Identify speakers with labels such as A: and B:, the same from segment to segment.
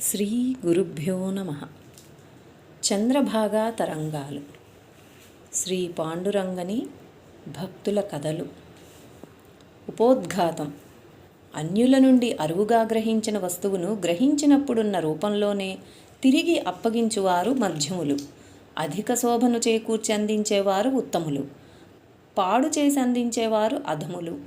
A: శ్రీ గురుభ్యో నమ. చంద్రభాగా తరంగాలు. శ్రీ పాండురంగని భక్తుల కథలు. ఉపోద్ఘాతం. అన్యుల నుండి అరువుగా గ్రహించిన వస్తువును గ్రహించినప్పుడున్న రూపంలోనే తిరిగి అప్పగించువారు మధ్యములు. అధిక శోభను చేకూర్చి అందించేవారు ఉత్తములు. పాడు చేసి అందించేవారు అధములు.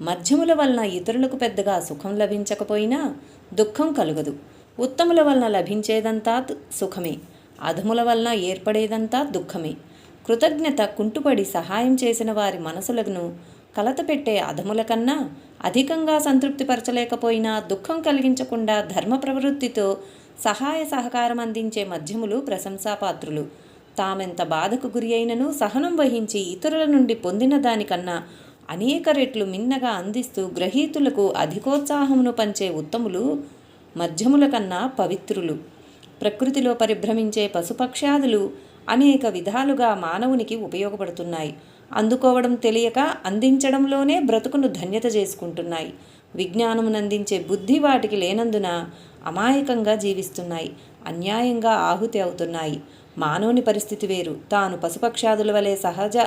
A: మధ్యముల వలన ఇతరులకు పెద్దగా సుఖం లభించకపోయినా దుఃఖం కలుగదు. ఉత్తముల వలన లభించేదంతా సుఖమే. అధముల వలన ఏర్పడేదంతా దుఃఖమే. కృతజ్ఞత కుంటుపడి సహాయం చేసిన వారి మనసులను కలతపెట్టే అధముల కన్నా అధికంగా సంతృప్తిపరచలేకపోయినా దుఃఖం కలిగించకుండా ధర్మ ప్రవృత్తితో సహాయ సహకారం అందించే మధ్యములు ప్రశంసాపాత్రులు. తామెంత బాధకు గురి అయినను సహనం వహించి ఇతరుల నుండి పొందిన దానికన్నా అనేక రెట్లు మిన్నగా అందిస్తూ గ్రహీతులకు అధికోత్సాహమును పంచే ఉత్తములు మధ్యముల కన్నా పవిత్రులు. ప్రకృతిలో పరిభ్రమించే పశుపక్ష్యాదులు అనేక విధాలుగా మానవునికి ఉపయోగపడుతున్నాయి. అందుకోవడం తెలియక అందించడంలోనే బ్రతుకును ధన్యత చేసుకుంటున్నాయి. విజ్ఞానమునందించే బుద్ధి వాటికి లేనందున అమాయకంగా జీవిస్తున్నాయి. అన్యాయంగా ఆహుతి అవుతున్నాయి. మానవుని పరిస్థితి వేరు. తాను పశుపక్షాదుల వలె సహజ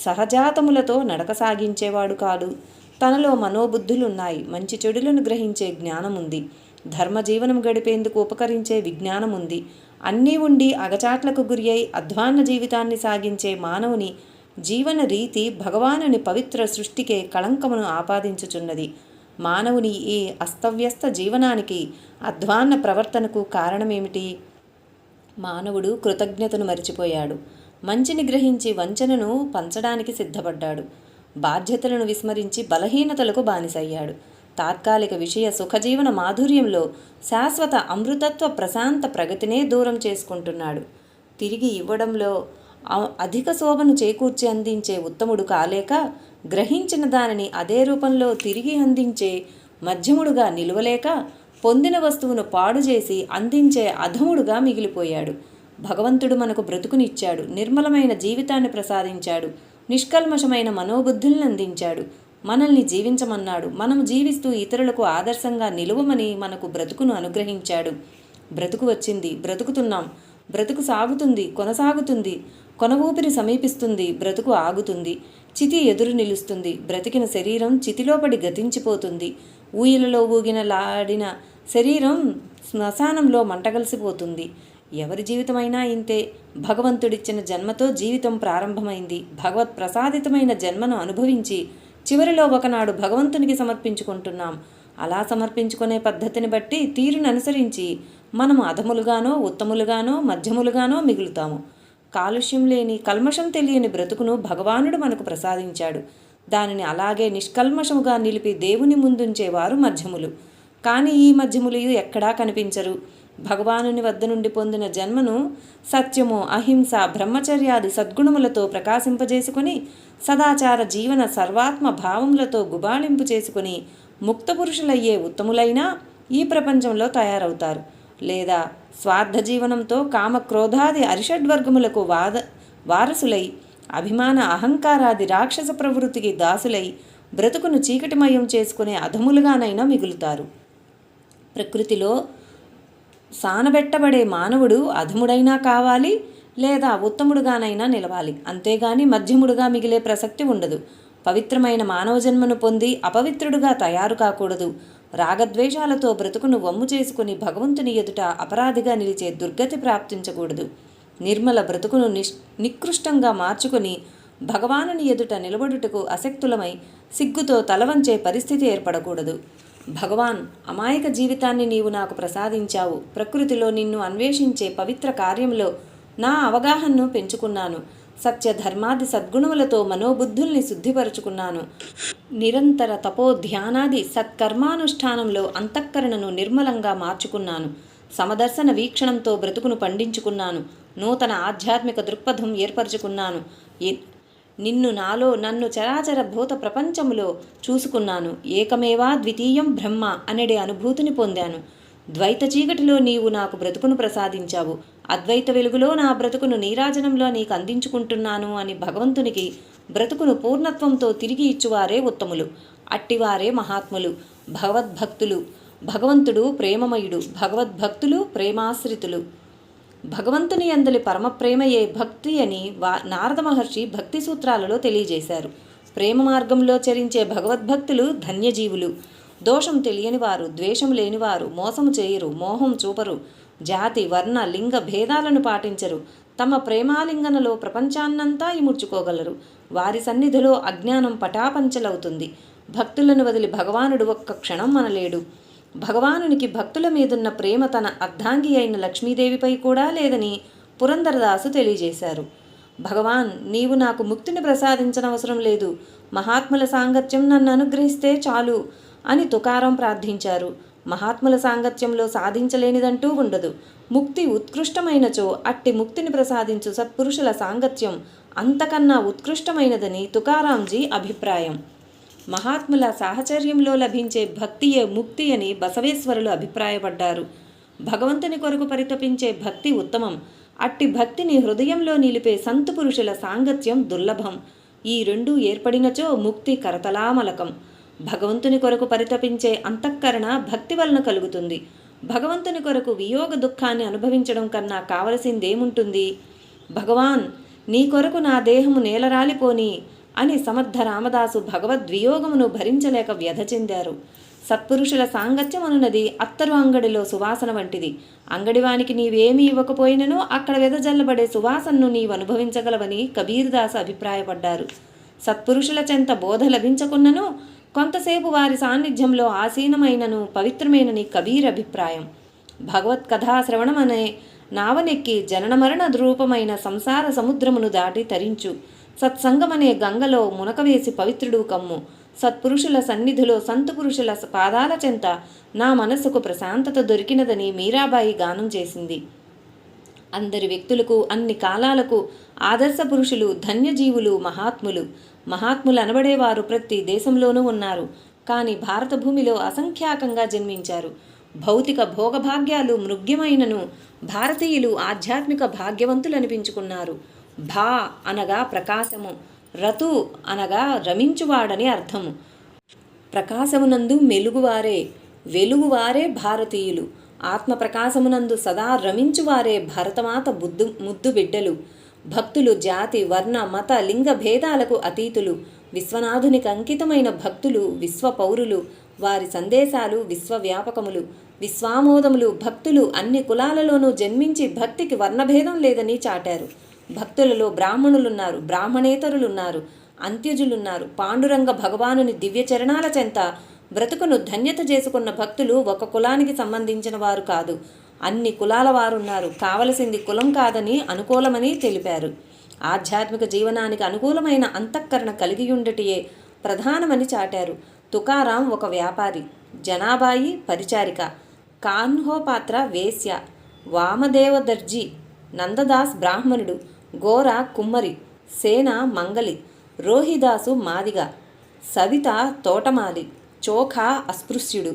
A: సహజాతములతో నడక సాగించేవాడు కాదు తనలో మనోబుద్ధులున్నాయి. మంచి చెడులను గ్రహించే జ్ఞానం ఉంది ధర్మజీవనం గడిపేందుకు ఉపకరించే విజ్ఞానం ఉంది అన్నీ ఉండి అగచాట్లకు గురి అయి అధ్వాన్న జీవితాన్ని సాగించే మానవుని జీవన రీతి భగవానుని పవిత్ర సృష్టికే కళంకమును ఆపాదించుచున్నది. మానవుని ఈ అస్తవ్యస్త జీవనానికి అధ్వాన్న ప్రవర్తనకు కారణమేమిటి? మానవుడు కృతజ్ఞతను మరిచిపోయాడు. మంచిని గ్రహించి వంచనను పంచడానికి సిద్ధపడ్డాడు. బాధ్యతలను విస్మరించి బలహీనతలకు బానిసయ్యాడు. తాత్కాలిక విషయ సుఖజీవన మాధుర్యంలో శాశ్వత అమృతత్వ ప్రశాంత ప్రగతినే దూరం చేసుకుంటున్నాడు. తిరిగి ఇవ్వడంలో అధిక శోభను చేకూర్చి అందించే ఉత్తముడు కాలేక గ్రహించిన దానిని అదే రూపంలో తిరిగి అందించే మధ్యముడుగా నిలువలేక పొందిన వస్తువును పాడు చేసి అందించే అధముడుగా మిగిలిపోయాడు. భగవంతుడు మనకు బ్రతుకునిచ్చాడు. నిర్మలమైన జీవితాన్ని ప్రసాదించాడు. నిష్కల్మషమైన మనోబుద్ధుల్ని అందించాడు. మనల్ని జీవించమన్నాడు. మనం జీవిస్తూ ఇతరులకు ఆదర్శంగా నిలువమని మనకు బ్రతుకును అనుగ్రహించాడు. బ్రతుకు వచ్చింది. బ్రతుకుతున్నాం. బ్రతుకు సాగుతుంది. కొనసాగుతుంది. కొన ఊపిరి సమీపిస్తుంది. బ్రతుకు ఆగుతుంది. చితి ఎదురు నిలుస్తుంది. బ్రతికిన శరీరం చితిలో పడి గతించిపోతుంది. ఊయలలో ఊగిన లాడిన శరీరం శ్మశానంలో మంటగలిసిపోతుంది. ఎవరి జీవితమైనా ఇంతే. భగవంతుడిచ్చిన జన్మతో జీవితం ప్రారంభమైంది. భగవత్ ప్రసాదితమైన జన్మను అనుభవించి చివరిలో ఒకనాడు భగవంతునికి సమర్పించుకుంటున్నాం. అలా సమర్పించుకునే పద్ధతిని బట్టి తీరును అనుసరించి మనము అధములుగానో ఉత్తములుగానో మధ్యములుగానో మిగులుతాము. కాలుష్యం లేని కల్మషం తెలియని బ్రతుకును భగవానుడు మనకు ప్రసాదించాడు. దానిని అలాగే నిష్కల్మషముగా నిలిపి దేవుని ముందుంచేవారు మధ్యములు. కానీ ఈ మధ్యములు ఎక్కడా కనిపించరు. భగవానుని వద్ద నుండి పొందిన జన్మను సత్యము అహింస బ్రహ్మచర్యాది సద్గుణములతో ప్రకాశింపజేసుకుని సదాచార జీవన సర్వాత్మ భావములతో గుబాళింపు చేసుకుని ముక్త పురుషులయ్యే ఉత్తములైనా ఈ ప్రపంచంలో తయారవుతారు. లేదా స్వార్థ జీవనంతో కామ క్రోధాది అరిషడ్వర్గములకు వాద వారసులై అభిమాన అహంకారాది రాక్షస ప్రవృత్తికి దాసులై బ్రతుకును చీకటిమయం చేసుకునే అధములుగానైనా మిగులుతారు. ప్రకృతిలో సానబెట్టబడే మానవుడు అధముడైనా కావాలి లేదా ఉత్తముడుగానైనా నిలవాలి. అంతేగాని మధ్యముడుగా మిగిలే ప్రసక్తి ఉండదు. పవిత్రమైన మానవ జన్మను పొంది అపవిత్రుడుగా తయారు కాకూడదు. రాగద్వేషాలతో బ్రతుకును వమ్ము చేసుకుని భగవంతుని ఎదుట అపరాధిగా నిలిచే దుర్గతి ప్రాప్తించకూడదు. నిర్మల బ్రతుకును నిష్ నికృష్టంగా మార్చుకుని భగవానుని ఎదుట నిలబడుటకు అసక్తులమై సిగ్గుతో తలవంచే పరిస్థితి ఏర్పడకూడదు. భగవాన్ అమాయక జీవితాన్ని నీవు నాకు ప్రసాదించావు. ప్రకృతిలో నిన్ను అన్వేషించే పవిత్ర కార్యంలో నా అవగాహనను పెంచుకున్నాను. సత్య ధర్మాది సద్గుణములతో మనోబుద్ధుల్ని శుద్ధిపరుచుకున్నాను. నిరంతర తపో ధ్యానాది సత్కర్మానుష్ఠానంలో అంతఃకరణను నిర్మలంగా మార్చుకున్నాను. సమదర్శన వీక్షణంతో బ్రతుకును పండించుకున్నాను. నూతన ఆధ్యాత్మిక దృక్పథం ఏర్పరచుకున్నాను. నిన్ను నాలో నన్ను చరాచర భూత ప్రపంచములో చూసుకున్నాను. ఏకమేవా ద్వితీయం బ్రహ్మ అనడే అనుభూతిని పొందాను. ద్వైత చీకటిలో నీవు నాకు బ్రతుకును ప్రసాదించావు. అద్వైత వెలుగులో నా బ్రతుకును నీరాజనంలో నీకు అందించుకుంటున్నాను అని భగవంతునికి బ్రతుకును పూర్ణత్వంతో తిరిగి ఇచ్చువారే ఉత్తములు అట్టివారే మహాత్ములు భగవద్భక్తులు భగవంతుడు ప్రేమమయుడు భగవద్భక్తులు ప్రేమాశ్రితులు. భగవంతుని అందలి పరమప్రేమయే భక్తి అని వా నారద మహర్షి భక్తి సూత్రాలలో తెలియజేశారు. ప్రేమ మార్గంలో చరించే భగవద్భక్తులు ధన్యజీవులు. దోషం తెలియని వారు ద్వేషం లేనివారు మోసము చేయరు మోహం చూపరు. జాతి వర్ణ లింగ భేదాలను పాటించరు. తమ ప్రేమాలింగనలో ప్రపంచాన్నంతా ఇముడ్చుకోగలరు. వారి సన్నిధిలో అజ్ఞానం పటాపంచలవుతుంది. భక్తులను వదిలి భగవానుడు ఒక్క క్షణం మనలేడు. భగవానునికి భక్తుల మీదున్న ప్రేమ తన అర్ధాంగి అయిన లక్ష్మీదేవిపై కూడా లేదని పురందరదాసు తెలియజేశారు. భగవాన్ నీవు నాకు ముక్తిని ప్రసాదించనవసరం లేదు. మహాత్ముల సాంగత్యం నన్ను అనుగ్రహిస్తే చాలు అని తుకారం ప్రార్థించారు. మహాత్ముల సాంగత్యంలో సాధించలేనిదంటూ ఉండదు. ముక్తి ఉత్కృష్టమైనచో అట్టి ముక్తిని ప్రసాదించు సత్పురుషుల సాంగత్యం అంతకన్నా ఉత్కృష్టమైనదని తుకారాంజీ అభిప్రాయం. మహాత్ముల సాహచర్యంలో లభించే భక్తియే ముక్తి అని బసవేశ్వరులు అభిప్రాయపడ్డారు. భగవంతుని కొరకు పరితపించే భక్తి ఉత్తమం. అట్టి భక్తిని హృదయంలో నిలిపే సంతు పురుషుల సాంగత్యం దుర్లభం. ఈ రెండు ఏర్పడినచో ముక్తి కరతలామలకం. భగవంతుని కొరకు పరితపించే అంతఃకరణ భక్తి వలన కలుగుతుంది. భగవంతుని కొరకు వియోగ దుఃఖాన్ని అనుభవించడం కన్నా కావలసిందేముంటుంది? భగవాన్ నీ కొరకు నా దేహము నేలరాలిపోని. అని సమర్థ రామదాసు భగవద్వియోగమును భరించలేక వ్యధ చెందారు. సత్పురుషుల సాంగత్యం అనున్నది అత్తరు అంగడిలో సువాసన వంటిది. అంగడివానికి నీవేమీ ఇవ్వకపోయినను అక్కడ వెదజల్లబడే సువాసనను నీవు అనుభవించగలవని కబీర్దాస్ అభిప్రాయపడ్డారు. సత్పురుషుల చెంత బోధ లభించకున్నను కొంతసేపు వారి సాన్నిధ్యంలో ఆసీనమైనను పవిత్రమైనని కబీర్ అభిప్రాయం. భగవత్ కథా శ్రవణం అనే నావనెక్కి జనన మరణ రూపమైన సంసార సముద్రమును దాటి తరించు. సత్సంగమనే గంగలో మునకవేసి పవిత్రుడు కమ్ము. సత్పురుషుల సన్నిధిలో సంతు పురుషుల పాదాల చెంత నా మనసుకు ప్రశాంతత దొరికినదని మీరాబాయి గానం చేసింది. అందరి వ్యక్తులకు అన్ని కాలాలకు ఆదర్శ పురుషులు ధన్యజీవులు మహాత్ములు. మహాత్ములు అనబడేవారు ప్రతి దేశంలోనూ ఉన్నారు. కానీ భారత భూమిలో అసంఖ్యాకంగా జన్మించారు. భౌతిక భోగభాగ్యాలు మృగ్యమైనను భారతీయులు ఆధ్యాత్మిక భాగ్యవంతులు అనిపించుకున్నారు భా అనగా ప్రకాశము రతు అనగా రమించువాడని అర్థము. ప్రకాశమునందు మెలుగువారే వెలుగువారే భారతీయులు. ఆత్మ ప్రకాశమునందు సదా రమించువారే భరతమాత బుద్ధు ముద్దు బిడ్డలు. భక్తులు జాతి వర్ణ మత లింగ భేదాలకు అతీతులు. విశ్వనాథునికి అంకితమైన భక్తులు విశ్వ పౌరులు వారి సందేశాలు విశ్వవ్యాపకములు. విశ్వామోదములు భక్తులు అన్ని కులాలలోనూ జన్మించి భక్తికి వర్ణభేదం లేదని చాటారు. భక్తులలో బ్రాహ్మణులున్నారు బ్రాహ్మణేతరులున్నారు అంత్యజులున్నారు. పాండురంగ భగవానుని దివ్య చరణాల చెంత బ్రతుకును ధన్యత చేసుకున్న భక్తులు ఒక కులానికి సంబంధించిన వారు కాదు. అన్ని కులాల వారున్నారు. కావలసింది కులం కాదని అనుకూలమని తెలిపారు. ఆధ్యాత్మిక జీవనానికి అనుకూలమైన అంతఃకరణ కలిగి ఉండటియే ప్రధానమని చాటారు. తుకారాం ఒక వ్యాపారి జనాబాయి పరిచారిక కాన్హోపాత్ర వేశ్య వామదేవ దర్జీ నందదాస్ బ్రాహ్మణుడు గోర కుమ్మరి సేన మంగలి రోహిదాసు మాదిగ సవిత తోటమాలి చోఖా అస్పృశ్యుడు.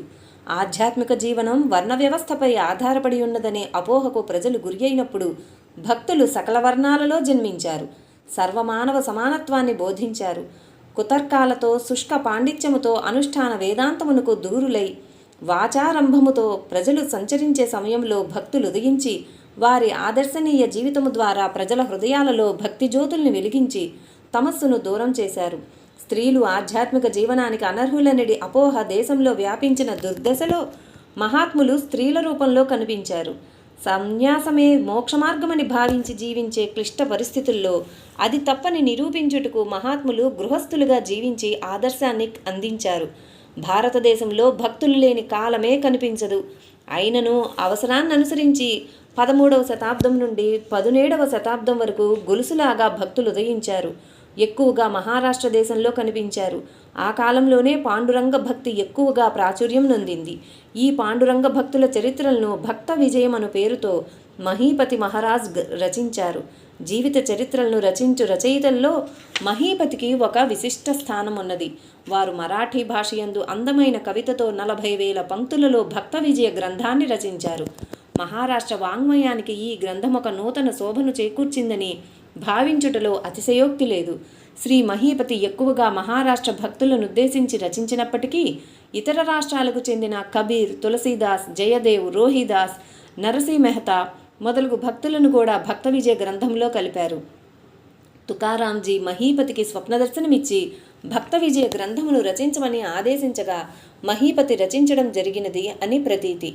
A: ఆధ్యాత్మిక జీవనం వర్ణ వ్యవస్థపై ఆధారపడి ఉన్నదనే అపోహకు ప్రజలు గురి అయినప్పుడు భక్తులు సకల వర్ణాలలో జన్మించారు. సర్వమానవ సమానత్వాన్ని బోధించారు. కుతర్కాలతో శుష్క పాండిత్యముతో అనుష్ఠాన వేదాంతమునకు దూరులై వాచారంభముతో ప్రజలు సంచరించే సమయంలో భక్తులు ఉదయించి వారి ఆదర్శనీయ జీవితము ద్వారా ప్రజల హృదయాలలో భక్తి జ్యోతుల్ని వెలిగించి తమస్సును దూరం చేశారు. స్త్రీలు ఆధ్యాత్మిక జీవనానికి అనర్హులనడి అపోహ దేశంలో వ్యాపించిన దుర్దశలో మహాత్ములు స్త్రీల రూపంలో కనిపించారు. సన్యాసమే మోక్షమార్గమని భావించి జీవించే క్లిష్ట పరిస్థితుల్లో అది తప్పని నిరూపించుటకు మహాత్ములు గృహస్థులుగా జీవించి ఆదర్శాన్ని అందించారు. భారతదేశంలో భక్తులు లేని కాలమే కనిపించదు. అయినను అవసరాన్ని అనుసరించి పదమూడవ శతాబ్దం నుండి పదునేడవ శతాబ్దం వరకు గొలుసులాగా భక్తులు ఉదయించారు. ఎక్కువగా మహారాష్ట్ర దేశంలో కనిపించారు. ఆ కాలంలోనే పాండురంగ భక్తి ఎక్కువగా ప్రాచుర్యం నొందింది. ఈ పాండురంగ భక్తుల చరిత్రలను భక్త విజయం అను పేరుతో మహీపతి మహారాజ్ రచించారు. జీవిత చరిత్రలను రచించు రచయితల్లో మహీపతికి ఒక విశిష్ట స్థానం ఉన్నది. వారు మరాఠీ భాషయందు అందమైన కవితతో నలభై వేల పంక్తులలో భక్త విజయ గ్రంథాన్ని రచించారు. మహారాష్ట్ర వాంగ్మయానికి ఈ గ్రంథం ఒక నూతన శోభను చేకూర్చిందని భావించుటలో అతిశయోక్తి లేదు. శ్రీ మహీపతి ఎక్కువగా మహారాష్ట్ర భక్తులను ఉద్దేశించి రచించినప్పటికీ ఇతర రాష్ట్రాలకు చెందిన కబీర్ తులసీదాస్ జయదేవ్ రోహిదాస్ నరసీ మెహతా మొదలగు భక్తులను కూడా భక్త విజయ గ్రంథంలో కలిపారు. తుకారాంజీ మహీపతికి స్వప్నదర్శనమిచ్చి భక్త విజయ గ్రంథమును రచించమని ఆదేశించగా మహీపతి రచించడం జరిగినది అని ప్రతీతి.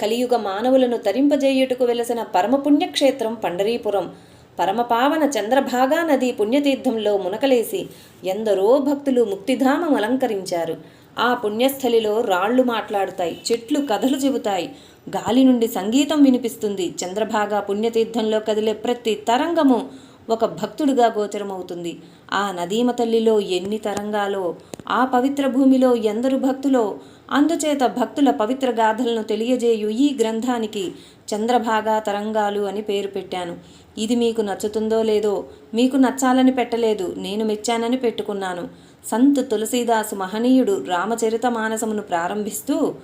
A: కలియుగ మానవులను తరింపజేయుటకు వెలసిన పరమపుణ్యక్షేత్రం పండరీపురం. పరమపావన చంద్రభాగా నది పుణ్యతీర్థంలో మునకలేసి ఎందరో భక్తులు ముక్తిధామం అలంకరించారు. ఆ పుణ్యస్థలిలో రాళ్ళు మాట్లాడుతాయి చెట్లు కథలు చెబుతాయి. గాలి నుండి సంగీతం వినిపిస్తుంది. చంద్రభాగా పుణ్యతీర్థంలో కదిలే ప్రతి తరంగము ఒక భక్తుడిగా గోచరమవుతుంది. ఆ నదీమ తల్లిలో ఎన్ని తరంగాలో ఆ పవిత్ర భూమిలో ఎందరు భక్తులో అందుచేత భక్తుల పవిత్ర గాథలను తెలియజేయు ఈ గ్రంథానికి చంద్రభాగా తరంగాలు అని పేరు పెట్టాను. ఇది మీకు నచ్చుతుందో లేదో మీకు నచ్చాలని పెట్టలేదు నేను మెచ్చానని పెట్టుకున్నాను. సంత్ తులసీదాసు మహనీయుడు రామచరిత మానసమును ప్రారంభిస్తూ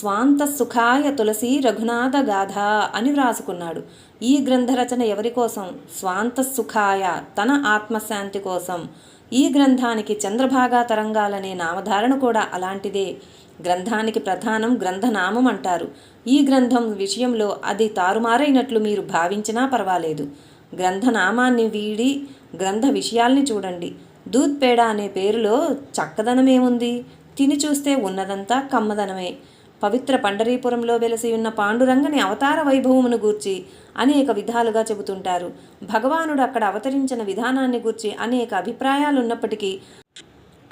A: స్వాంత సుఖాయ తులసి రఘునాథ గాథ అని వ్రాసుకున్నాడు. ఈ గ్రంథ రచన ఎవరి కోసం? స్వాంత సుఖాయ తన ఆత్మశాంతి కోసం. ఈ గ్రంథానికి చంద్రభాగా తరంగాలనే నామధారణ కూడా అలాంటిదే. గ్రంథానికి ప్రధానం గ్రంథనామం అంటారు. ఈ గ్రంథం విషయంలో అది తారుమారైనట్లు మీరు భావించినా పర్వాలేదు. గ్రంథనామాన్ని వీడి గ్రంథ విషయాల్ని చూడండి. దూత్పేడ అనే పేరులో చక్కదనమేముంది? తిని చూస్తే ఉన్నదంతా కమ్మదనమే. పవిత్ర పండరీపురంలో వెలసి ఉన్న పాండురంగని అవతార వైభవమును గూర్చి అనేక విధాలుగా చెబుతుంటారు. భగవానుడు అక్కడ అవతరించిన విధానాన్ని గూర్చి అనేక అభిప్రాయాలున్నప్పటికీ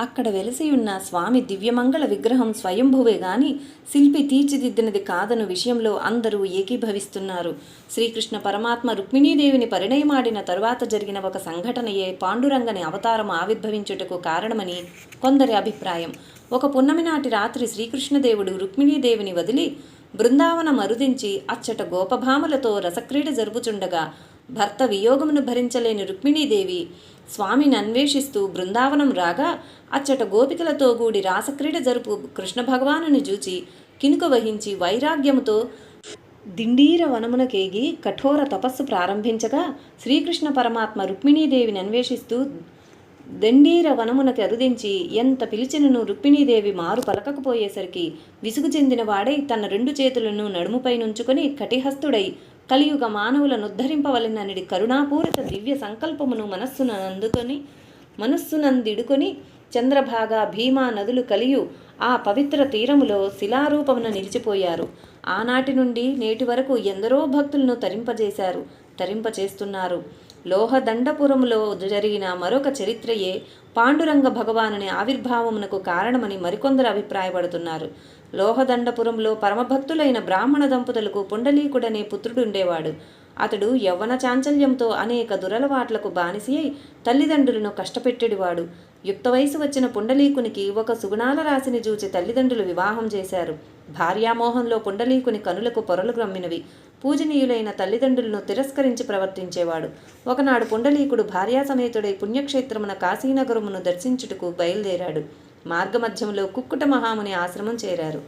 A: అక్కడ వెలసి ఉన్న స్వామి దివ్యమంగళ విగ్రహం స్వయంభువే గాని శిల్పి తీర్చిదిద్దినది కాదను విషయంలో అందరూ ఏకీభవిస్తున్నారు. శ్రీకృష్ణ పరమాత్మ రుక్మిణీదేవిని పరిణయమాడిన తరువాత జరిగిన ఒక సంఘటనయే పాండురంగని అవతారం ఆవిర్భవించుటకు కారణమని కొందరి అభిప్రాయం. ఒక పున్నమి నాటి రాత్రి శ్రీకృష్ణదేవుడు రుక్మిణీదేవిని వదిలి బృందావన మరుదించి అచ్చట గోపభామలతో రసక్రీడ జరుపుచుండగా భర్త వియోగమును భరించలేని రుక్మిణీదేవి స్వామిని అన్వేషిస్తూ బృందావనం రాగా అచ్చట గోపికలతో గూడి రాసక్రీడ జరుపు కృష్ణ భగవానుని చూచి కినుక వహించి వైరాగ్యముతో దిండీర వనమునకేగి కఠోర తపస్సు ప్రారంభించగా శ్రీకృష్ణ పరమాత్మ రుక్మిణీదేవిని అన్వేషిస్తూ దండీర వనమునకు అరుదించి ఎంత పిలిచినను రుక్మిణీదేవి మారు పలకకపోయేసరికి విసుగు చెందిన వాడై తన రెండు చేతులను నడుముపై నుంచుకొని కటిహస్తుడై కలియుగ మానవులను ఉద్ధరింపవలెననిడి కరుణాపూరిత దివ్య సంకల్పమును మనస్సున అందుకొని మనస్సునందిడుకొని చంద్రభాగా భీమా నదులు కలియు ఆ పవిత్ర తీరములో శిలారూపమున నిలిచిపోయారు. ఆనాటి నుండి నేటి వరకు ఎందరో భక్తులను తరింపజేశారు తరింపచేస్తున్నారు. లోహదండపురములో జరిగిన మరొక చరిత్రయే పాండురంగ భగవానుని ఆవిర్భావమునకు కారణమని మరికొందరు అభిప్రాయపడుతున్నారు. లోహదండపురంలో పరమభక్తులైన బ్రాహ్మణ దంపతులకు పుండలీకుడనే పుత్రుడుండేవాడు. అతడు యవ్వన చాంచల్యంతో అనేక దురలవాట్లకు బానిసి అయి తల్లిదండ్రులను కష్టపెట్టెడివాడు. యుక్త వయసు వచ్చిన పుండలీకునికి ఒక సుగుణాల రాశిని చూచి తల్లిదండ్రులు వివాహం చేశారు. భార్యామోహంలో పుండలీకుని కనులకు పొరలు గ్రమ్మినవి. పూజనీయులైన తల్లిదండ్రులను తిరస్కరించి ప్రవర్తించేవాడు. ఒకనాడు పుండలీకుడు భార్యాసమేతుడై పుణ్యక్షేత్రమున కాశీనగరమును దర్శించుటకు బయలుదేరాడు. మార్గమధ్యంలో కుక్కుట మహాముని ఆశ్రమం చేరారు.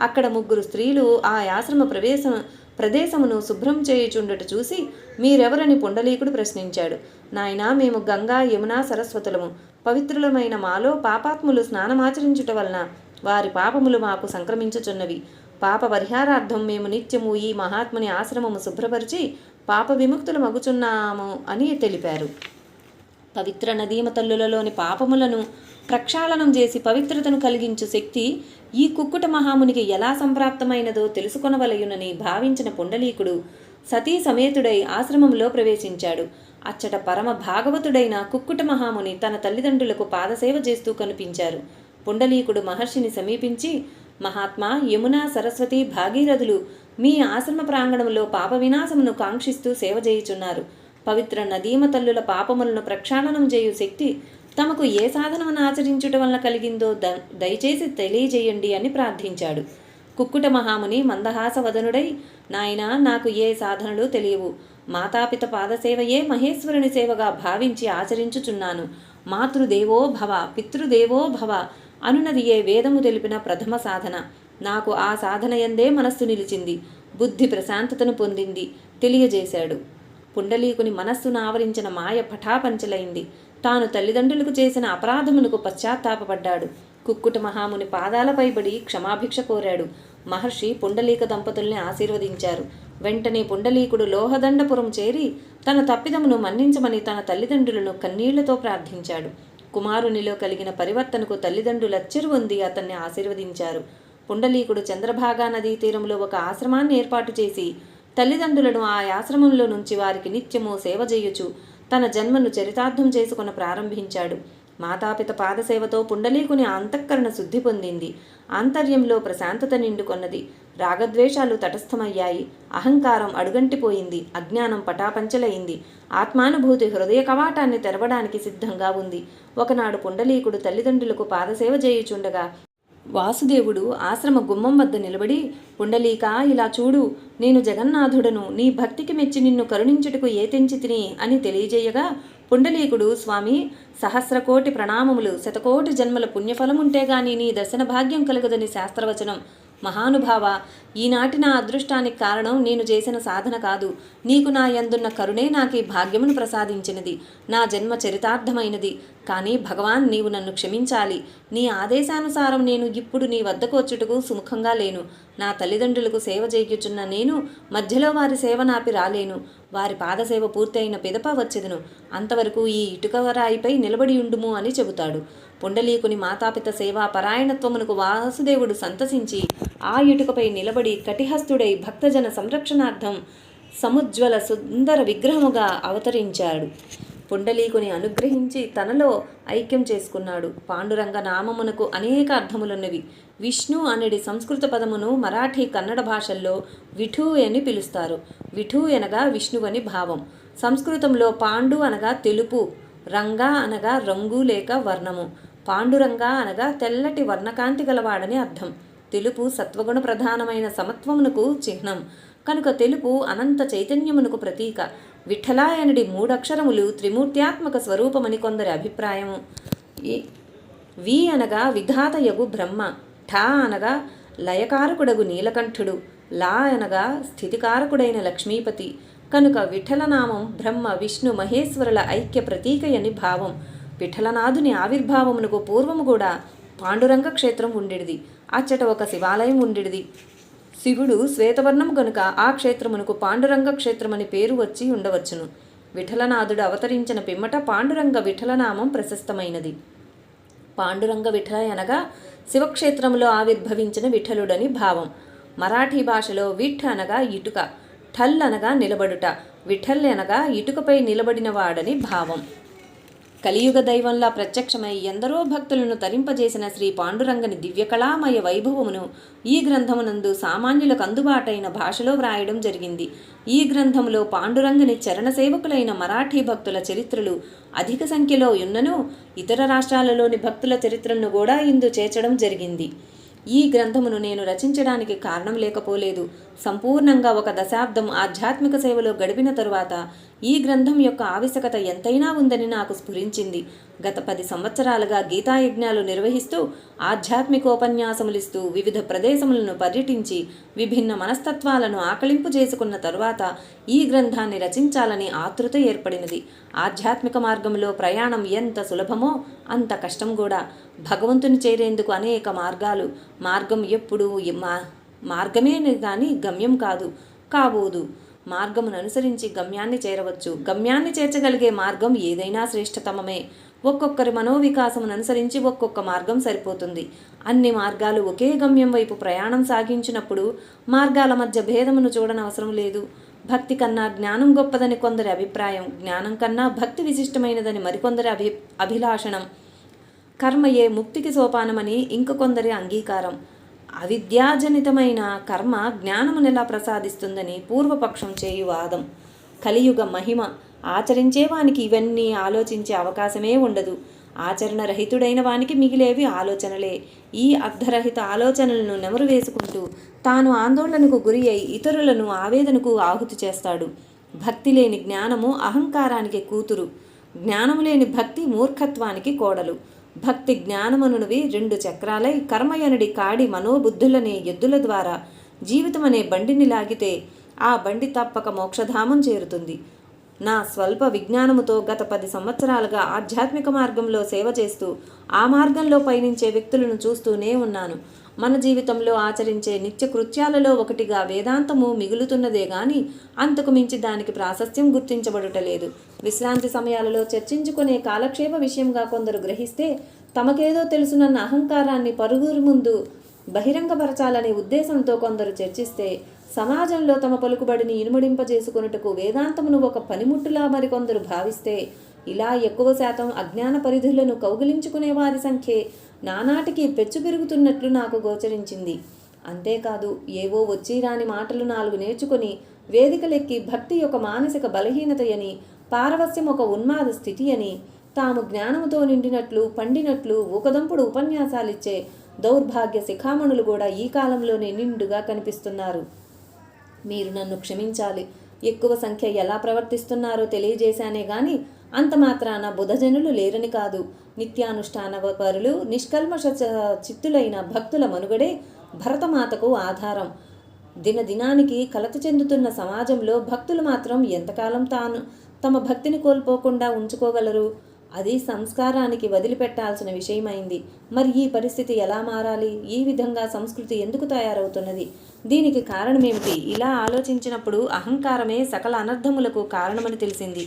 A: అక్కడ ముగ్గురు స్త్రీలు ఆ ఆశ్రమ ప్రవేశం ప్రదేశమును శుభ్రం చేయుచుండట చూసి మీరెవరని పుండలీకుడు ప్రశ్నించాడు. నాయనా మేము గంగా యమునా సరస్వతులము. పవిత్రులమైన మాలో పాపాత్ములు స్నానమాచరించుట వలన వారి పాపములు మాకు సంక్రమించుచున్నవి. పాప పరిహారార్థం మేము నిత్యము ఈ మహాత్ముని ఆశ్రమము శుభ్రపరిచి పాప విముక్తులు మగుచున్నాము అని తెలిపారు. పవిత్ర నదీమ తల్లులలోని పాపములను ప్రక్షాళనం చేసి పవిత్రతను కలిగించు శక్తి ఈ కుక్కుట మహామునికి ఎలా సంప్రాప్తమైనదో తెలుసుకొనవలయునని భావించిన పుండలీకుడు సతీ సమేతుడై ఆశ్రమంలో ప్రవేశించాడు. అచ్చట పరమ భాగవతుడైన కుక్కుట మహాముని తన తల్లిదండ్రులకు పాదసేవ చేస్తూ కనిపించారు. పుండలీకుడు మహర్షిని సమీపించి మహాత్మా యమున సరస్వతి భాగీరథులు మీ ఆశ్రమ ప్రాంగణంలో పాప వినాశమును కాంక్షిస్తూ సేవ చేయుచున్నారు. పవిత్ర నదీమ తల్లుల పాపములను ప్రక్షాళనం చేయు శక్తి తమకు ఏ సాధనమును ఆచరించుట వలన కలిగిందో ద దయచేసి తెలియజేయండి అని ప్రార్థించాడు. కుక్కుట మహాముని మందహాస వదనుడై నాయనా నాకు ఏ సాధనలు తెలియవు. మాతాపిత పాదసేవయే మహేశ్వరుని సేవగా భావించి ఆచరించుచున్నాను. మాతృదేవో భవ పితృదేవో భవ అనునది ఏ వేదము తెలిపిన ప్రథమ సాధన. నాకు ఆ సాధన ఎందే మనస్సు నిలిచింది. బుద్ధి ప్రశాంతతను పొందింది. తెలియజేశాడు. పుండలీకుని మనస్సును ఆవరించిన మాయ పటాపంచలైంది. తాను తల్లిదండ్రులకు చేసిన అపరాధమునకు పశ్చాత్తాపపడ్డాడు. కుక్కుట మహాముని పాదాలపై పడి క్షమాభిక్ష కోరాడు. మహర్షి పుండలీక దంపతుల్ని ఆశీర్వదించారు. వెంటనే పుండలీకుడు లోహదండపురం చేరి తన తప్పిదమును మన్నించమని తన తల్లిదండ్రులను కన్నీళ్ళతో ప్రార్థించాడు. కుమారునిలో కలిగిన పరివర్తనకు తల్లిదండ్రుల అచ్చిరువొంది. అతన్ని ఆశీర్వదించారు. పుండలీకుడు చంద్రభాగా నదీ తీరంలో ఒక ఆశ్రమాన్ని ఏర్పాటు చేసి తల్లిదండ్రులను ఆ ఆశ్రమంలో నుంచి వారికి నిత్యము సేవ చేయుచు తన జన్మను చరితార్థం చేసుకుని ప్రారంభించాడు. మాతాపిత పాదసేవతో పుండలీకుని అంతఃకరణ శుద్ధి పొందింది. ఆంతర్యంలో ప్రశాంతత నిండుకొన్నది. రాగద్వేషాలు తటస్థమయ్యాయి. అహంకారం అడుగంటిపోయింది. అజ్ఞానం పటాపంచలైంది. ఆత్మానుభూతి హృదయ కవాటాన్ని తెరవడానికి సిద్ధంగా ఉంది. ఒకనాడు పుండలీకుడు తల్లిదండ్రులకు పాదసేవ చేయుచుండగా వాసుదేవుడు ఆశ్రమ గుమ్మం వద్ద నిలబడి పుండలీక ఇలా చూడు. నేను జగన్నాథుడను. నీ భక్తికి మెచ్చి నిన్ను కరుణించుటకు ఏ తెంచి తిని? అని తెలియజేయగా పుండలీకుడు స్వామి సహస్రకోటి ప్రణామములు శతకోటి జన్మల పుణ్యఫలముంటే గాని నీ దర్శన భాగ్యం కలగదని శాస్త్రవచనం. మహానుభావ ఈనాటి నా అదృష్టానికి కారణం నేను చేసిన సాధన కాదు. నీకు నా యందున్న కరుణే నాకు ఈ భాగ్యమును ప్రసాదించినది. నా జన్మ చరితార్థమైనది. కానీ భగవాన్ నీవు నన్ను క్షమించాలి. నీ ఆదేశానుసారం నేను ఇప్పుడు నీ వద్దకు వచ్చుటకు సుముఖంగా లేను. నా తల్లిదండ్రులకు సేవ చేయుచున్న నేను మధ్యలో వారి సేవ నాపి రాలేను. వారి పాదసేవ పూర్తయిన పిదప వచ్చెదను. అంతవరకు ఈ ఇటుకవరాయిపై నిలబడి ఉండుము అని చెబుతాడు. పుండలీకుని మాతాపిత సేవా పరాయణత్వమునకు వాసుదేవుడు సంతసించి ఆ ఇటుకపై నిలబడి కటిహస్తుడై భక్తజన సంరక్షణార్థం సముజ్వల సుందర విగ్రహముగా అవతరించాడు. పుండలీకుని అనుగ్రహించి తనలో ఐక్యం చేసుకున్నాడు. పాండురంగ నామమునకు అనేక అర్థములున్నవి. విష్ణు అనడి సంస్కృత పదమును మరాఠీ కన్నడ భాషల్లో విఠు అని పిలుస్తారు. విఠు అనగా విష్ణువని భావం. సంస్కృతంలో పాండు అనగా తెలుపు రంగా అనగా రంగు లేక వర్ణము. పాండురంగా అనగా తెల్లటి వర్ణకాంతి గలవాడని అర్థం. తెలుపు సత్వగుణ ప్రధానమైన సమత్వమునకు చిహ్నం. కనుక తెలుపు అనంత చైతన్యమునకు ప్రతీక. విఠలాయనుడి మూడక్షరములు త్రిమూర్త్యాత్మక స్వరూపమని కొందరి అభిప్రాయము. ఈ వి అనగా విధాతయగు బ్రహ్మ ఠా అనగా లయకారకుడగు నీలకంఠుడు లా అనగా స్థితికారకుడైన లక్ష్మీపతి. కనుక విఠలనామం బ్రహ్మ విష్ణు మహేశ్వరుల ఐక్య ప్రతీకయని భావం. విఠలనాథుని ఆవిర్భావమునకు పూర్వము కూడా పాండురంగ క్షేత్రం ఉండేది అచ్చట ఒక శివాలయం ఉండేది శివుడు శ్వేతవర్ణము గనుక ఆ క్షేత్రమునకు పాండురంగ క్షేత్రమని పేరు వచ్చి ఉండవచ్చును. విఠలనాథుడు అవతరించిన పిమ్మట పాండురంగ విఠలనామం ప్రశస్తమైనది. పాండురంగ విఠల అనగా శివక్షేత్రంలో ఆవిర్భవించిన విఠలుడని భావం. మరాఠీ భాషలో విఠ్ అనగా ఇటుక ఠల్ అనగా నిలబడుట విఠల్ అనగా ఇటుకపై నిలబడినవాడని భావం. కలియుగ దైవంలా ప్రత్యక్షమై ఎందరో భక్తులను తరింపజేసిన శ్రీ పాండురంగని దివ్యకళామయ వైభవమును ఈ గ్రంథమునందు సామాన్యులకు అందుబాటైన భాషలో వ్రాయడం జరిగింది. ఈ గ్రంథంలో పాండురంగని చరణ సేవకులైన మరాఠీ భక్తుల చరిత్రలు అధిక సంఖ్యలో ఉన్నను ఇతర రాష్ట్రాలలోని భక్తుల చరిత్రలను కూడా ఇందు చేర్చడం జరిగింది. ఈ గ్రంథమును నేను రచించడానికి కారణం లేకపోలేదు. సంపూర్ణంగా ఒక దశాబ్దం ఆధ్యాత్మిక సేవలో గడిపిన తరువాత ఈ గ్రంథం యొక్క ఆవశ్యకత ఎంతైనా ఉందని నాకు స్ఫురించింది. గత పది సంవత్సరాలుగా గీతాయజ్ఞాలు నిర్వహిస్తూ ఆధ్యాత్మికోపన్యాసములిస్తూ వివిధ ప్రదేశములను పర్యటించి విభిన్న మనస్తత్వాలను ఆకలింపు చేసుకున్న తరువాత ఈ గ్రంథాన్ని రచించాలని ఆతృత ఏర్పడినది. ఆధ్యాత్మిక మార్గంలో ప్రయాణం ఎంత సులభమో అంత కష్టం కూడా. భగవంతుని చేరేందుకు అనేక మార్గాలు. మార్గం ఎప్పుడూ మా మార్గమే కానీ గమ్యం కాదు కాబోదు. మార్గమును అనుసరించి గమ్యాన్ని చేరవచ్చు. గమ్యాన్ని చేర్చగలిగే మార్గం ఏదైనా శ్రేష్టతమమే. ఒక్కొక్కరి మనోవికాసమును అనుసరించి ఒక్కొక్క మార్గం సరిపోతుంది. అన్ని మార్గాలు ఒకే గమ్యం వైపు ప్రయాణం సాగించినప్పుడు మార్గాల మధ్య భేదమును చూడనవసరం లేదు. భక్తి కన్నా జ్ఞానం గొప్పదని కొందరి అభిప్రాయం జ్ఞానం కన్నా భక్తి విశిష్టమైనదని మరికొందరి అభి అభిలాషణం. కర్మయే ముక్తికి సోపానమని ఇంక కొందరి అంగీకారం. అవిద్యాజనితమైన కర్మ జ్ఞానమునెలా ప్రసాదిస్తుందని పూర్వపక్షం చేయు వాదం కలియుగ మహిమ ఆచరించే వానికి ఇవన్నీ ఆలోచించే అవకాశమే ఉండదు. ఆచరణ రహితుడైన వానికి మిగిలేవి ఆలోచనలే. ఈ అర్ధరహిత ఆలోచనలను నెమరు వేసుకుంటూ తాను ఆందోళనకు గురి అయి ఇతరులను ఆవేదనకు ఆహుతి చేస్తాడు. భక్తి లేని జ్ఞానము అహంకారానికి కూతురు. జ్ఞానము లేని భక్తి మూర్ఖత్వానికి కోడలు. భక్తి జ్ఞానమనునవి రెండు చక్రాలై కర్మయనుడి కాడి మనోబుద్ధులనే ఎద్దుల ద్వారా జీవితం అనే బండిని లాగితే ఆ బండి తప్పక మోక్షధామం చేరుతుంది. నా స్వల్ప విజ్ఞానముతో గత పది సంవత్సరాలుగా ఆధ్యాత్మిక మార్గంలో సేవ చేస్తూ ఆ మార్గంలో పయనించే వ్యక్తులను చూస్తూనే ఉన్నాను. మన జీవితంలో ఆచరించే నిత్య కృత్యాలలో ఒకటిగా వేదాంతము మిగులుతున్నదే గాని అంతకు మించి దానికి ప్రాశస్త్యం గుర్తించబడుటలేదు విశ్రాంతి సమయాలలో చర్చించుకునే కాలక్షేప విషయంగా కొందరు గ్రహిస్తే తమకేదో తెలుసునన్న అహంకారాన్ని పరుగురు ముందు బహిరంగపరచాలనే ఉద్దేశంతో కొందరు చర్చిస్తే సమాజంలో తమ పలుకుబడిని ఇనుమడింపజేసుకొనుటకు వేదాంతమును ఒక పనిముట్టులా మరికొందరు భావిస్తే ఇలా ఎక్కువ శాతం అజ్ఞాన పరిధులను కౌగిలించుకునే వారి సంఖ్యే నానాటికి పెచ్చు పెరుగుతున్నట్లు నాకు గోచరించింది. అంతేకాదు ఏవో వచ్చి రాని మాటలు నాలుగు నేర్చుకుని వేదికలెక్కి భక్తి ఒక మానసిక బలహీనతయని పారవస్యం ఒక ఉన్మాద స్థితి అని తాము జ్ఞానముతో నిండినట్లు పండినట్లు ఊకదంపుడు ఉపన్యాసాలిచ్చే దౌర్భాగ్య శిఖామణులు కూడా ఈ కాలంలోనే నిండుగా కనిపిస్తున్నారు. మీరు నన్ను క్షమించాలి. ఎక్కువ సంఖ్య ఎలా ప్రవర్తిస్తున్నారో తెలియజేశానే గాని అంత మాత్రాన బుధజనులు లేరని కాదు. నిత్యానుష్ఠాన పరులు నిష్కల్మష చిత్తులైన భక్తుల మనుగడే భరతమాతకు ఆధారం. దినదినానికి కలత చెందుతున్న సమాజంలో భక్తులు మాత్రం ఎంతకాలం తాను తమ భక్తిని కోల్పోకుండా ఉంచుకోగలరు? అది సంస్కారానికి వదిలిపెట్టాల్సిన విషయమైంది. మరి ఈ పరిస్థితి ఎలా మారాలి? ఈ విధంగా సంస్కృతి ఎందుకు తయారవుతున్నది? దీనికి కారణమేమిటి? ఇలా ఆలోచించినప్పుడు అహంకారమే సకల అనర్థములకు కారణమని తెలిసింది.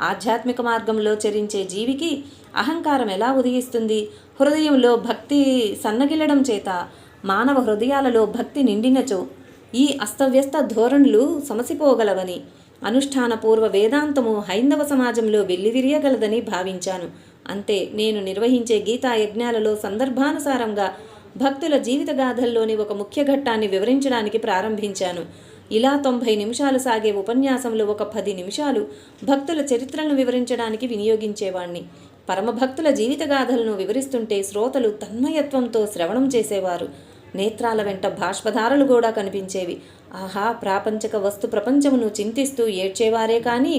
A: ఆధ్యాత్మిక మార్గంలో చరించే జీవికి అహంకారం ఎలా ఉదయిస్తుంది? హృదయంలో భక్తి సన్నగిల్లడం చేత మానవ హృదయాలలో భక్తి నిండినచో ఈ అస్తవ్యస్త ధోరణులు సమసిపోగలవని అనుష్ఠానపూర్వ వేదాంతము హైందవ సమాజంలో వెల్లివిరియగలదని భావించాను. అంతే నేను నిర్వహించే గీతా యజ్ఞాలలో సందర్భానుసారంగా భక్తుల జీవిత గాథల్లోని ఒక ముఖ్య ఘట్టాన్ని వివరించడానికి ప్రారంభించాను. ఇలా తొంభై నిమిషాలు సాగే ఉపన్యాసంలో ఒక పది నిమిషాలు భక్తుల చరిత్రలను వివరించడానికి వినియోగించేవాణ్ణి. పరమభక్తుల జీవితగాథలను వివరిస్తుంటే శ్రోతలు తన్మయత్వంతో శ్రవణం చేసేవారు. నేత్రాల వెంట బాష్పధారలు కూడా కనిపించేవి. ఆహా ప్రాపంచక వస్తు ప్రపంచమును చింతిస్తూ ఏడ్చేవారే కానీ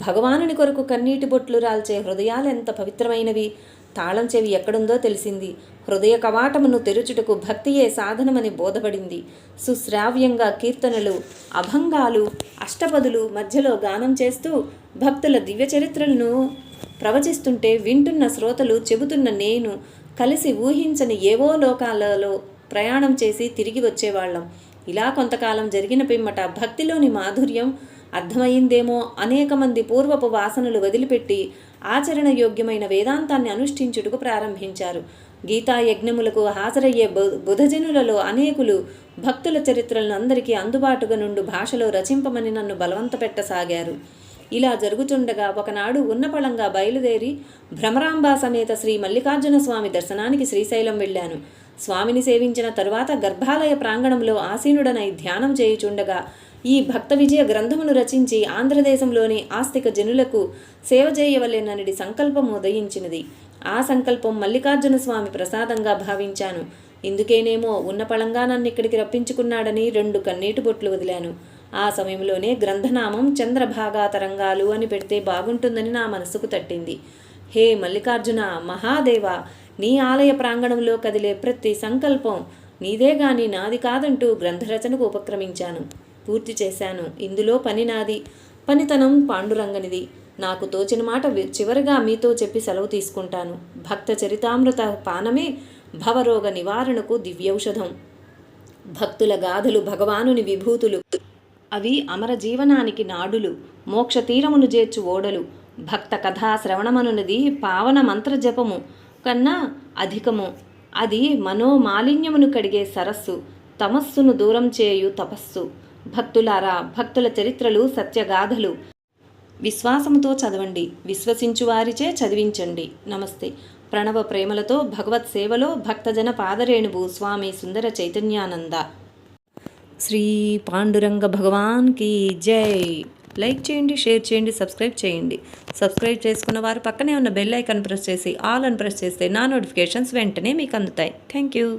A: భగవానుని కొరకు కన్నీటి బొట్లు రాల్చే హృదయాలెంత పవిత్రమైనవి! తాళం చెవి ఎక్కడుందో తెలిసింది. హృదయ కవాటమును తెరుచుటకు భక్తియే సాధనమని బోధపడింది. సుశ్రావ్యంగా కీర్తనలు అభంగాలు అష్టపదులు మధ్యలో గానం చేస్తూ భక్తుల దివ్య చరిత్రలను ప్రవచిస్తుంటే వింటున్న శ్రోతలు చెబుతున్న నేను కలిసి ఊహించని ఏవో లోకాలలో ప్రయాణం చేసి తిరిగి వచ్చేవాళ్ళం. ఇలా కొంతకాలం జరిగిన పిమ్మట భక్తిలోని మాధుర్యం అర్థమైందేమో అనేక మంది పూర్వపు వాసనలు వదిలిపెట్టి ఆచరణ యోగ్యమైన వేదాంతాన్ని అనుష్ఠించుటకు ప్రారంభించారు. గీతా యజ్ఞములకు హాజరయ్యే బు- బుధజనులలో అనేకులు భక్తుల చరిత్రలను అందరికీ అందుబాటుగా నుండు భాషలో రచింపమని నన్ను బలవంత పెట్టసాగారు ఇలా జరుగుతుండగా ఒకనాడు ఉన్నపళంగా బయలుదేరి భ్రమరాంబా సమేత శ్రీ మల్లికార్జున స్వామి దర్శనానికి శ్రీశైలం వెళ్ళాను. స్వామిని సేవించిన తరువాత గర్భాలయ ప్రాంగణంలో ఆసీనుడనై ధ్యానం చేయుచుండగా ఈ భక్త విజయ గ్రంథమును రచించి ఆంధ్రదేశంలోని ఆస్తిక జనులకు సేవ చేయవలెననిడి సంకల్పం ఉదయించినది. ఆ సంకల్పం మల్లికార్జున స్వామి ప్రసాదంగా భావించాను. ఇందుకేనేమో ఉన్నపళంగా నన్ను ఇక్కడికి రప్పించుకున్నాడని రెండు కన్నీటి బొట్లు వదిలాను. ఆ సమయంలోనే గ్రంథనామం చంద్రభాగా తరంగాలు అని పెడితే బాగుంటుందని నా మనసుకు తట్టింది. హే మల్లికార్జున మహాదేవ నీ ఆలయ ప్రాంగణంలో కదిలే ప్రతి సంకల్పం నీదే గాని నాది కాదంటూ గ్రంథరచనకు ఉపక్రమించాను. పూర్తి చేశాను. ఇందులో పని నాది. పనితనం పాండురంగనిది. నాకు తోచిన మాట చివరిగా మీతో చెప్పి సెలవు తీసుకుంటాను. భక్త చరితామృత పానమే భవరోగ నివారణకు దివ్యౌషధం. భక్తుల గాథలు భగవానుని విభూతులు. అవి అమర జీవనానికి నాడులు. మోక్ష తీరమును చేర్చు ఓడలు. భక్త కథా శ్రవణమనున్నది పావన మంత్ర జపము కన్నా అధికము. అది మనోమాలిన్యమును కడిగే సరస్సు. తమస్సును దూరం చేయు తపస్సు. భక్తులారా భక్తుల చరిత్రలు సత్యగాథలు. విశ్వాసముతో చదవండి విశ్వసించువారిచే చదివించండి. నమస్తే. ప్రణవ ప్రేమలతో భగవత్ సేవలో భక్తజన పాదరేణువు స్వామి సుందర చైతన్యానంద. శ్రీ పాండురంగ భగవాన్కి జై. లైక్ చేయండి షేర్ చేయండి సబ్స్క్రైబ్ చేయండి. సబ్స్క్రైబ్ చేసుకున్న వారు పక్కనే ఉన్న బెల్ ఐకాన్ ప్రెస్ చేసి ఆల్ అని ప్రెస్ చేస్తే నా నోటిఫికేషన్స్ వెంటనే మీకు అందుతాయి. Thank you.